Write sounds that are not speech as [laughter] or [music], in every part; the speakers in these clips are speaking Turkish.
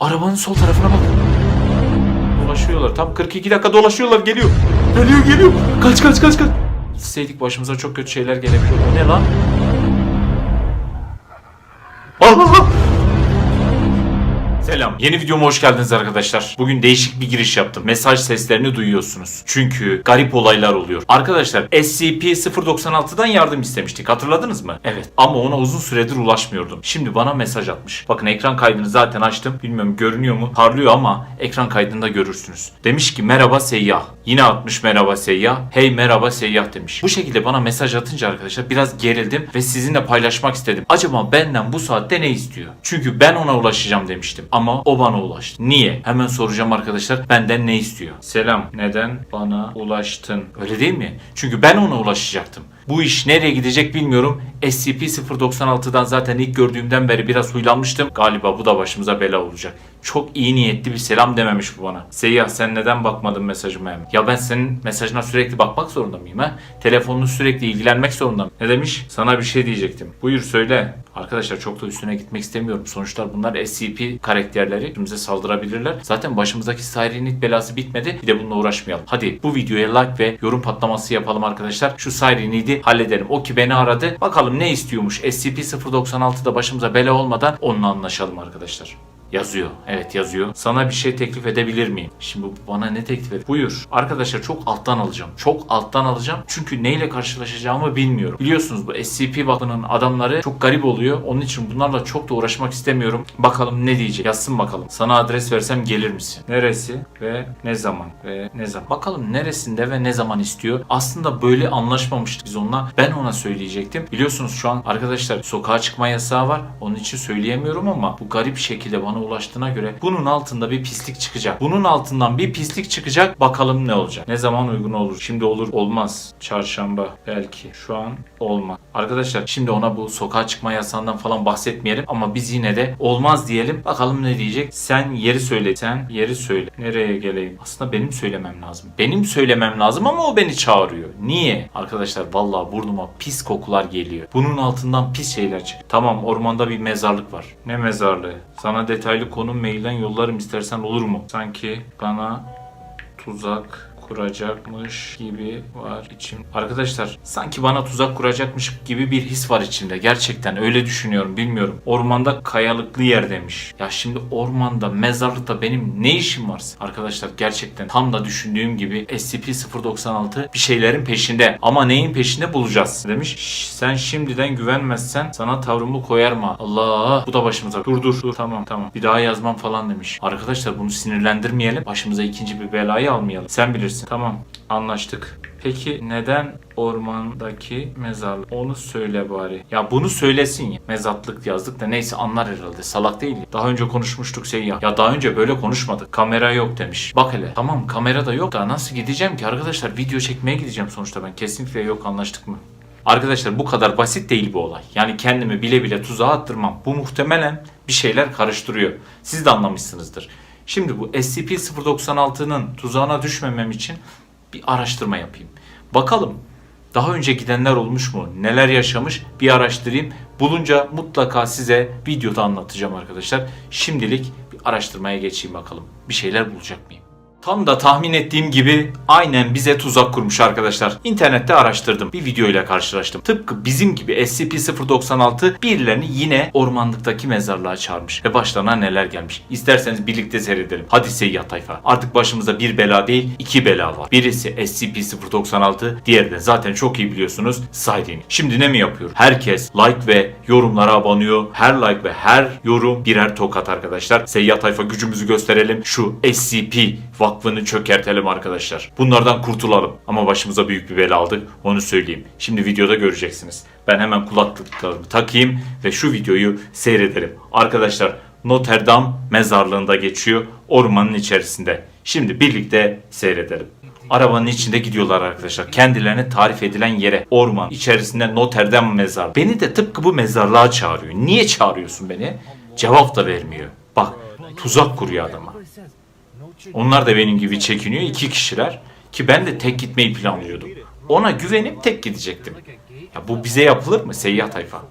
Arabanın sol tarafına bak. Dolaşıyorlar. Tam 42 dakika dolaşıyorlar. Geliyor. Geliyor geliyor. Kaç kaç kaç kaç. Gitseydik başımıza çok kötü şeyler gelebilir. O ne lan? Yeni videoma hoş geldiniz arkadaşlar. Bugün değişik bir giriş yaptım. Mesaj seslerini duyuyorsunuz. Çünkü garip olaylar oluyor. Arkadaşlar SCP-096'dan yardım istemiştik. Hatırladınız mı? Evet. Ama ona uzun süredir ulaşmıyordum. Şimdi bana mesaj atmış. Bakın ekran kaydını zaten açtım. Bilmiyorum görünüyor mu? Parlıyor ama ekran kaydında görürsünüz. Demiş ki merhaba seyyah. Yine atmış merhaba seyyah. Hey merhaba seyyah demiş. Bu şekilde bana mesaj atınca arkadaşlar biraz gerildim ve sizinle paylaşmak istedim. Acaba benden bu saatte ne istiyor? Çünkü ben ona ulaşacağım demiştim. Ama o bana ulaştı. Niye? Hemen soracağım arkadaşlar. Benden ne istiyor? Selam. Neden bana ulaştın? Öyle değil mi? Çünkü ben ona ulaşacaktım. Bu iş nereye gidecek bilmiyorum. SCP-096'dan zaten ilk gördüğümden beri biraz huylanmıştım. Galiba bu da başımıza bela olacak. Çok iyi niyetli bir selam dememiş bu bana. Seyyah sen neden bakmadın mesajıma hemen? Ya ben senin mesajına sürekli bakmak zorunda mıyım ha? Telefonunu sürekli ilgilenmek zorunda mıyım? Ne demiş? Sana bir şey diyecektim. Buyur söyle. Arkadaşlar çok da üstüne gitmek istemiyorum. Sonuçta bunlar SCP karakterleri. Bize saldırabilirler. Zaten başımızdaki Sirenit belası bitmedi. Bir de bununla uğraşmayalım. Hadi bu videoya like ve yorum patlaması yapalım arkadaşlar. Şu Sirenit'i halledelim. O ki beni aradı. Bakalım ne istiyormuş. SCP-096'da başımıza bela olmadan onunla anlaşalım arkadaşlar. Yazıyor. Evet yazıyor. Sana bir şey teklif edebilir miyim? Şimdi bana ne teklif et? Buyur. Arkadaşlar çok alttan alacağım. Çok alttan alacağım. Çünkü neyle karşılaşacağımı bilmiyorum. Biliyorsunuz bu SCP vakfının adamları çok garip oluyor. Onun için bunlarla çok da uğraşmak istemiyorum. Bakalım ne diyecek? Yazsın bakalım. Sana adres versem gelir misin? Neresi ve ne zaman ve ne zaman? Bakalım neresinde ve ne zaman istiyor? Aslında böyle anlaşmamıştık biz onunla. Ben ona söyleyecektim. Biliyorsunuz şu an arkadaşlar sokağa çıkma yasağı var. Onun için söyleyemiyorum ama bu garip şekilde bana ulaştığına göre bunun altında bir pislik çıkacak. Bunun altından bir pislik çıkacak. Bakalım ne olacak? Ne zaman uygun olur? Şimdi olur olmaz. Çarşamba belki. Şu an olmaz. Arkadaşlar şimdi ona bu sokağa çıkma yasağından falan bahsetmeyelim ama biz yine de olmaz diyelim. Bakalım ne diyecek? Sen yeri söyle. Sen yeri söyle. Nereye geleyim? Aslında benim söylemem lazım. Benim söylemem lazım ama o beni çağırıyor. Niye? Arkadaşlar vallahi burnuma pis kokular geliyor. Bunun altından pis şeyler çık. Tamam ormanda bir mezarlık var. Ne mezarlığı? Sana detaylı konum mailden yollarım istersen olur mu? Sanki bana tuzak kuracakmış gibi var içim. Arkadaşlar sanki bana tuzak kuracakmış gibi bir his var içimde. Gerçekten öyle düşünüyorum bilmiyorum. Ormanda kayalıklı yer demiş. Ya şimdi ormanda mezarlıkta benim ne işim var? Arkadaşlar gerçekten tam da düşündüğüm gibi SCP-096 bir şeylerin peşinde. Ama neyin peşinde bulacağız demiş. "Şş, sen şimdiden güvenmezsen sana tavrımı koyarım ha. Allah bu da başımıza. Dur dur dur tamam tamam. Bir daha yazmam falan demiş. Arkadaşlar bunu sinirlendirmeyelim. Başımıza ikinci bir belayı almayalım. Sen bilirsin. Tamam anlaştık. Peki neden ormandaki mezarlık? Onu söyle bari. Ya bunu söylesin ya. Mezatlık yazdık da neyse anlar herhalde. Salak değil. Daha önce konuşmuştuk Seyyah. Ya daha önce böyle konuşmadık. Kamera yok demiş. Bak hele. Tamam kamera da yok da nasıl gideceğim ki arkadaşlar? Video çekmeye gideceğim sonuçta ben. Kesinlikle yok anlaştık mı? Arkadaşlar bu kadar basit değil bu olay. Yani kendimi bile bile tuzağa attırmam. Bu muhtemelen bir şeyler karıştırıyor. Siz de anlamışsınızdır. Şimdi bu SCP-096'nın tuzağına düşmemem için bir araştırma yapayım. Bakalım daha önce gidenler olmuş mu? Neler yaşamış? Bir araştırayım. Bulunca mutlaka size videoda anlatacağım arkadaşlar. Şimdilik bir araştırmaya geçeyim bakalım. Bir şeyler bulacak mıyım? Tam da tahmin ettiğim gibi aynen bize tuzak kurmuş arkadaşlar. İnternette araştırdım. Bir video ile karşılaştım. Tıpkı bizim gibi SCP-096 birilerini yine ormanlıktaki mezarlığa çağırmış. Ve başlarına neler gelmiş. İsterseniz birlikte seyredelim. Hadi seyyah tayfa. Artık başımıza bir bela değil iki bela var. Birisi SCP-096 diğeri de zaten çok iyi biliyorsunuz Siren. Şimdi ne mi yapıyor? Herkes like ve yorumlara abanıyor. Her like ve her yorum birer tokat arkadaşlar. Seyyah tayfa gücümüzü gösterelim. Şu SCP vakfını çökertelim arkadaşlar. Bunlardan kurtulalım. Ama başımıza büyük bir bela aldık. Onu söyleyeyim. Şimdi videoda göreceksiniz. Ben hemen kulaklıklarımı takayım ve şu videoyu seyredelim. Arkadaşlar Notre Dame mezarlığında geçiyor. Ormanın içerisinde. Şimdi birlikte seyredelim. Arabanın içinde gidiyorlar arkadaşlar. Kendilerine tarif edilen yere. Orman içerisinde Notre Dame mezar. Beni de tıpkı bu mezarlığa çağırıyor. Niye çağırıyorsun beni? Cevap da vermiyor. Bak tuzak kuruyor adama. Onlar da benim gibi çekiniyor. iki kişiler. Ki ben de tek gitmeyi planlıyordum. Ona güvenip tek gidecektim. Ya bu bize yapılır mı seyyah tayfa?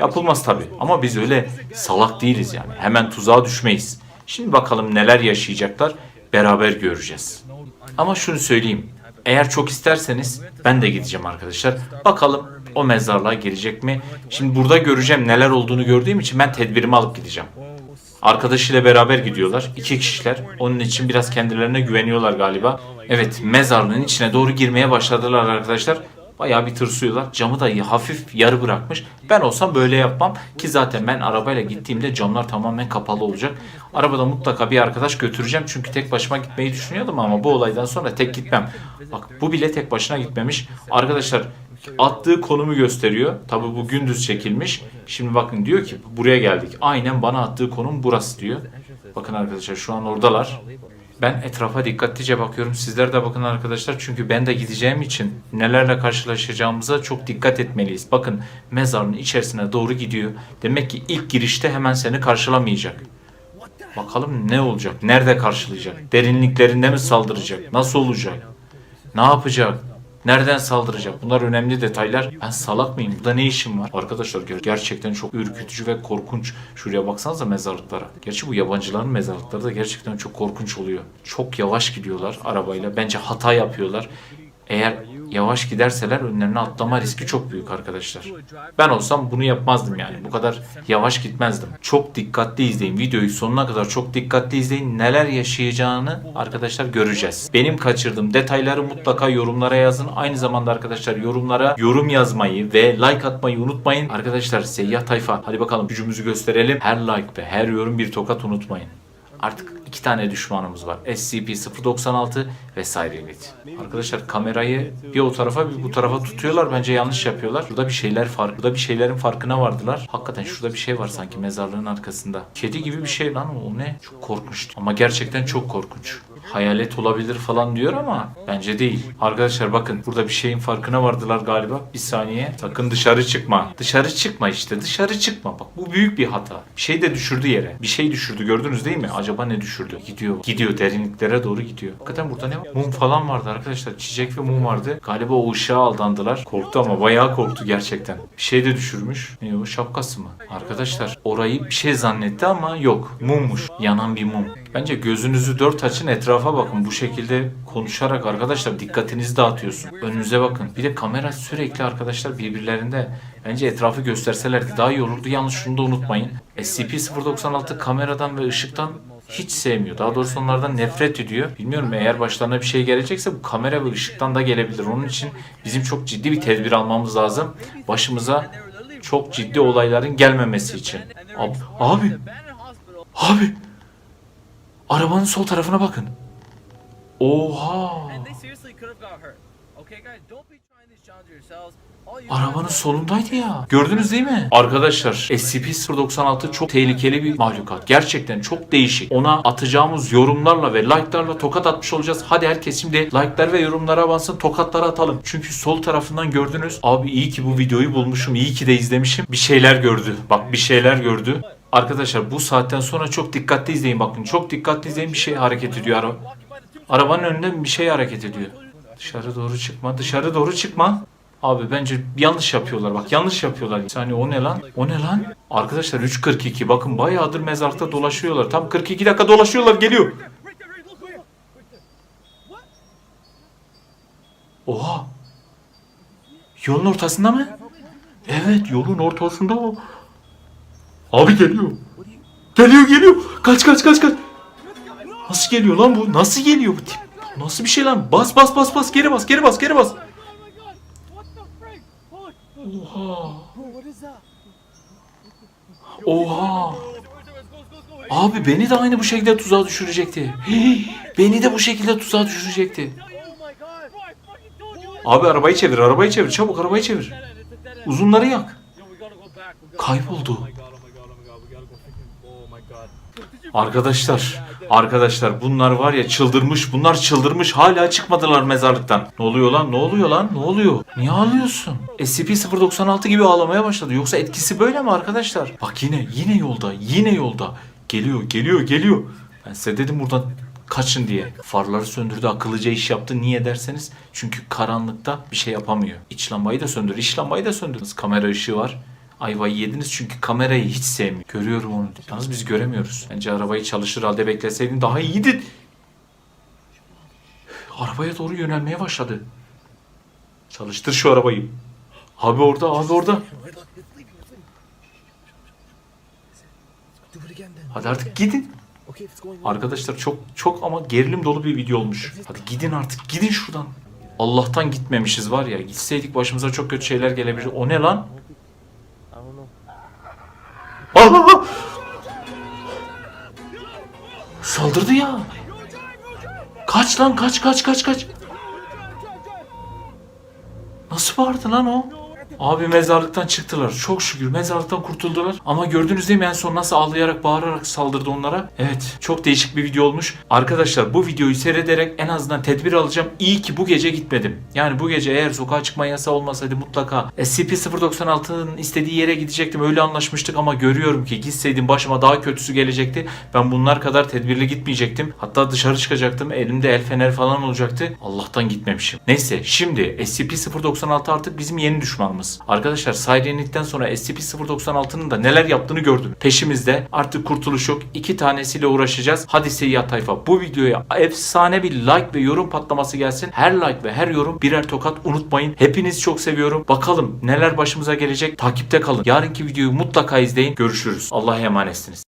Yapılmaz tabi. Ama biz öyle salak değiliz yani. Hemen tuzağa düşmeyiz. Şimdi bakalım neler yaşayacaklar beraber göreceğiz. Ama şunu söyleyeyim. Eğer çok isterseniz ben de gideceğim arkadaşlar. Bakalım o mezarlığa girecek mi? Şimdi burada göreceğim neler olduğunu gördüğüm için ben tedbirimi alıp gideceğim. Arkadaşıyla beraber gidiyorlar. İki kişiler. Onun için biraz kendilerine güveniyorlar galiba. Evet mezarlığın içine doğru girmeye başladılar arkadaşlar. Bayağı bir tırsıyorlar. Camı da hafif yarı bırakmış. Ben olsam böyle yapmam ki zaten ben arabayla gittiğimde camlar tamamen kapalı olacak. Arabada mutlaka bir arkadaş götüreceğim çünkü tek başıma gitmeyi düşünüyordum ama bu olaydan sonra tek gitmem. Bak bu bile tek başına gitmemiş. Arkadaşlar attığı konumu gösteriyor. Tabi bu gündüz çekilmiş. Şimdi bakın diyor ki buraya geldik. Aynen bana attığı konum burası diyor. Bakın arkadaşlar şu an oradalar. Ben etrafa dikkatlice bakıyorum. Sizler de bakın arkadaşlar. Çünkü ben de gideceğim için nelerle karşılaşacağımıza çok dikkat etmeliyiz. Bakın mezarın içerisine doğru gidiyor. Demek ki ilk girişte hemen seni karşılamayacak. Bakalım ne olacak? Nerede karşılayacak? Derinliklerinde mi saldıracak? Nasıl olacak? Ne yapacak? Nereden saldıracak? Bunlar önemli detaylar. Ben salak mıyım? Burada ne işim var? Arkadaşlar ger- gerçekten çok ürkütücü ve korkunç. Şuraya baksanıza mezarlıklara. Gerçi bu yabancıların mezarlıkları da gerçekten çok korkunç oluyor. Çok yavaş gidiyorlar arabayla. Bence hata yapıyorlar. Eğer yavaş giderseler önlerine atlama riski çok büyük arkadaşlar. Ben olsam bunu yapmazdım yani. Bu kadar yavaş gitmezdim. Çok dikkatli izleyin. Videoyu sonuna kadar çok dikkatli izleyin. Neler yaşayacağını arkadaşlar göreceğiz. Benim kaçırdığım detayları mutlaka yorumlara yazın. Aynı zamanda arkadaşlar yorumlara yorum yazmayı ve like atmayı unutmayın. Arkadaşlar seyyah tayfa hadi bakalım gücümüzü gösterelim. Her like ve her yorum bir tokat unutmayın. Artık iki tane düşmanımız var. SCP-096 ve Sirenit. Arkadaşlar kamerayı bir o tarafa bir bu tarafa tutuyorlar. Bence yanlış yapıyorlar. Burada bir şeyler fark, burada bir şeylerin farkına vardılar. Hakikaten şurada bir şey var sanki mezarlığın arkasında. Kedi gibi bir şey lan o, ne? Çok korkunç. Ama gerçekten çok korkunç. Hayalet olabilir falan diyor ama bence değil. Arkadaşlar bakın burada bir şeyin farkına vardılar galiba. Bir saniye. Sakın dışarı çıkma. Dışarı çıkma işte. Dışarı çıkma. Bak bu büyük bir hata. Bir şey de düşürdü yere. Bir şey düşürdü gördünüz değil mi? Acaba ne düşürdü? Gidiyor. Gidiyor derinliklere doğru gidiyor. Hakikaten burada ne var? Mum falan vardı arkadaşlar. Çiçek ve mum vardı. Galiba o ışığa aldandılar. Korktu ama bayağı korktu gerçekten. Bir şey de düşürmüş. Ne o şapkası mı? Arkadaşlar orayı bir şey zannetti ama yok. Mummuş. Yanan bir mum. Bence gözünüzü dört açın etrafa bakın. Bu şekilde konuşarak arkadaşlar dikkatinizi dağıtıyorsun. Önünüze bakın. Bir de kamera sürekli arkadaşlar birbirlerinde. Bence etrafı gösterselerdi daha iyi olurdu. Yalnız şunu da unutmayın. SCP-096 kameradan ve ışıktan hiç sevmiyor. Daha doğrusu onlardan nefret ediyor. Bilmiyorum eğer başlarına bir şey gelecekse bu kamera ve ışıktan da gelebilir. Onun için bizim çok ciddi bir tedbir almamız lazım. Başımıza çok ciddi olayların gelmemesi için. Abi, abi, abi. Arabanın sol tarafına bakın. Oha. Arabanın solundaydı ya. Gördünüz değil mi? Arkadaşlar SCP-096 çok tehlikeli bir mahlukat. Gerçekten çok değişik. Ona atacağımız yorumlarla ve like'larla tokat atmış olacağız. Hadi herkes şimdi like'lar ve yorumlara bansın tokatları atalım. Çünkü sol tarafından gördünüz. Abi iyi ki bu videoyu bulmuşum. iyi ki de izlemişim. Bir şeyler gördü. Bak bir şeyler gördü. Arkadaşlar bu saatten sonra çok dikkatli izleyin bakın. Çok dikkatli izleyin bir şey hareket ediyor araba. Arabanın önünde bir şey hareket ediyor. Dışarı doğru çıkma. Dışarı doğru çıkma. Abi bence yanlış yapıyorlar. Bak yanlış yapıyorlar. Saniye o ne lan? O ne lan? Arkadaşlar 3.42. Bakın bayağıdır mezarlıkta dolaşıyorlar. Tam 42 dakika dolaşıyorlar. Geliyor. Oha. Yolun ortasında mı? Evet yolun ortasında o. Abi geliyor. Geliyor geliyor. Kaç kaç kaç kaç. Nasıl geliyor lan bu? Nasıl geliyor bu tip? Nasıl bir şey lan? Bas bas bas bas geri bas geri bas geri bas. Oha. Oha. Abi beni de aynı bu şekilde tuzağa düşürecekti. [gasps] Beni de bu şekilde tuzağa düşürecekti. Abi arabayı çevir, arabayı çevir. Çabuk arabayı çevir. Uzunları yak. Kayboldu. Arkadaşlar, arkadaşlar bunlar var ya çıldırmış, bunlar çıldırmış hala çıkmadılar mezarlıktan. Ne oluyor lan, ne oluyor lan, ne oluyor? Niye ağlıyorsun? SCP-096 gibi ağlamaya başladı. Yoksa etkisi böyle mi arkadaşlar? Bak yine, yine yolda, yine yolda. Geliyor, geliyor, geliyor. Ben size dedim buradan kaçın diye. Farları söndürdü, akıllıca iş yaptı. Niye derseniz çünkü karanlıkta bir şey yapamıyor. İç lambayı da söndür, iç lambayı da söndür. Kamera ışığı var. Ayvayı yediniz çünkü kamerayı hiç sevmiyor. Görüyorum onu. Yalnız biz göremiyoruz. Bence arabayı çalışır halde bekleseydin daha iyiydi. Arabaya doğru yönelmeye başladı. Çalıştır şu arabayı. Abi orada, abi orada. Hadi artık gidin. Arkadaşlar çok çok ama gerilim dolu bir video olmuş. Hadi gidin artık, gidin şuradan. Allah'tan gitmemişiz var ya. Gitseydik başımıza çok kötü şeyler gelebilir. O ne lan? Aa! Saldırdı ya. Kaç lan kaç kaç kaç kaç. Nasıl bağırdı lan o? Abi mezarlıktan çıktılar. Çok şükür mezarlıktan kurtuldular. Ama gördünüz değil mi en son nasıl ağlayarak bağırarak saldırdı onlara? Evet çok değişik bir video olmuş. Arkadaşlar bu videoyu seyrederek en azından tedbir alacağım. İyi ki bu gece gitmedim. Yani bu gece eğer sokağa çıkma yasağı olmasaydı mutlaka SCP-096'nın istediği yere gidecektim. Öyle anlaşmıştık ama görüyorum ki gitseydim başıma daha kötüsü gelecekti. Ben bunlar kadar tedbirli gitmeyecektim. Hatta dışarı çıkacaktım. Elimde el fener falan olacaktı. Allah'tan gitmemişim. Neyse şimdi SCP-096 artık bizim yeni düşmanımız. Arkadaşlar Sirenit'ten sonra SCP-096'nın da neler yaptığını gördüm. Peşimizde artık kurtuluş yok. İki tanesiyle uğraşacağız. Hadi seyyah tayfa bu videoya efsane bir like ve yorum patlaması gelsin. Her like ve her yorum birer tokat unutmayın. Hepinizi çok seviyorum. Bakalım neler başımıza gelecek. Takipte kalın. Yarınki videoyu mutlaka izleyin. Görüşürüz. Allah'a emanetsiniz.